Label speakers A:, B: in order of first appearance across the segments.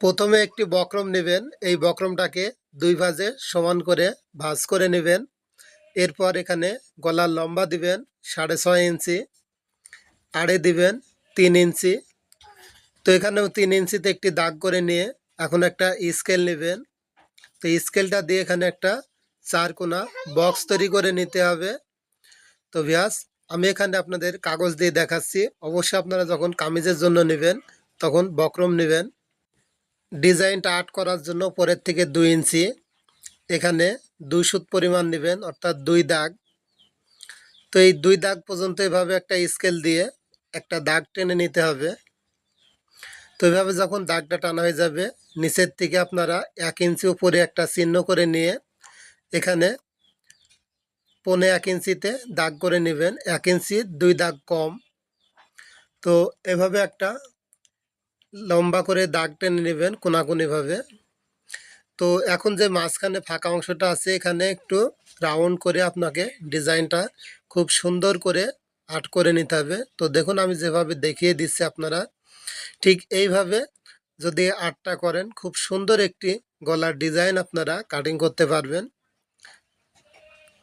A: প্রথমে একটি বক্রম নেবেন, এই বক্রমটাকে দুই ভাজে সমান করে ভাঁজ করে নেবেন। এরপর এখানে গলার লম্বা দিবেন, সাড়ে ছয় ইঞ্চি, আড়ে দিবেন, তিন ইঞ্চি। তো এখানেও তিন ইঞ্চিতে একটি দাগ করে নিয়ে এখন একটা স্কেল নেবেন। তো স্কেলটা দিয়ে এখানে একটা চার কোনা বক্স তৈরি করে নিতে হবে। তো ব্যাস আমি এখানে আপনাদের কাগজ দিয়ে দেখাচ্ছি। অবশ্যই আপনারা যখন কামিজের জন্য নেবেন, তখন বক্রম নেবেন। ডিজাইনটা আর্ট করার জন্য পরের থেকে দুই ইঞ্চি। এখানে দুই সুত পরিমাণ নেবেন, অর্থাৎ দুই দাগ। তো এই দুই দাগ পর্যন্ত এভাবে একটা স্কেল দিয়ে একটা দাগ টেনে নিতে হবে। তো এভাবে যখন দাগটা টানা হয়ে যাবে, নিচের থেকে আপনারা এক ইঞ্চি উপরে একটা চিহ্ন করে নিয়ে এখানে পনে এক ইঞ্চিতে দাগ করে নেবেন। এক ইঞ্চি, দুই দাগ কম। তো এভাবে একটা লম্বা করে দাগ টেনে নেবেন কোনাকুনিভাবে। তো এখন যে মাঝখানে ফাঁকা অংশটা আছে, এখানে একটু রাউন্ড করে আপনাকে ডিজাইনটা খুব সুন্দর করে আর্ট করে নিতে হবে। তো দেখুন, আমি যেভাবে দেখিয়ে দিচ্ছি আপনারা, ঠিক এইভাবে যদি আর্টটা করেন, খুব সুন্দর একটি গলার ডিজাইন আপনারা কাটিং করতে পারবেন।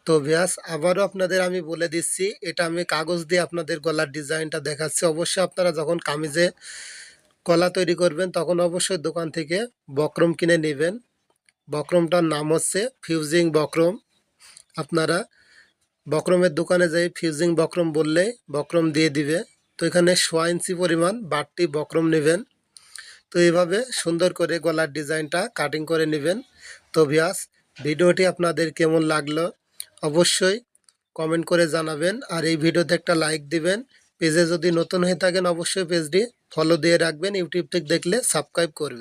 A: তো ব্যাস, আবারও আপনাদের আমি বলে দিচ্ছি, এটা আমি কাগজ দিয়ে আপনাদের গলার ডিজাইনটা দেখাচ্ছি। অবশ্যই আপনারা যখন কামিজে গলা তৈরি করবেন, তখন অবশ্যই দোকান থেকে বক্রম কিনে নেবেন। বক্রমটার নাম হচ্ছে ফিউজিং বক্রম। আপনারা বক্রমের দোকানে যাই ফিউজিং বক্রম বললে বক্রম দিয়ে দিবে। তো এখানে সোয়া ইঞ্চি পরিমাণ বাড়তি বক্রম নেবেন। তো এইভাবে সুন্দর করে গলার ডিজাইনটা কাটিং করে নেবেন। তো ভিয়াস ভিডিওটি আপনাদের কেমন লাগল? অবশ্যই কমেন্ট করে জানাবেন। আর এই ভিডিওতে একটা লাইক দিবেন। পেজে যদি নতুন হয়ে থাকেন অবশ্যই পেজটি ফলো দিয়ে রাখবেন, ইউটিউব থেকে দেখলে সাবস্ক্রাইব করবেন।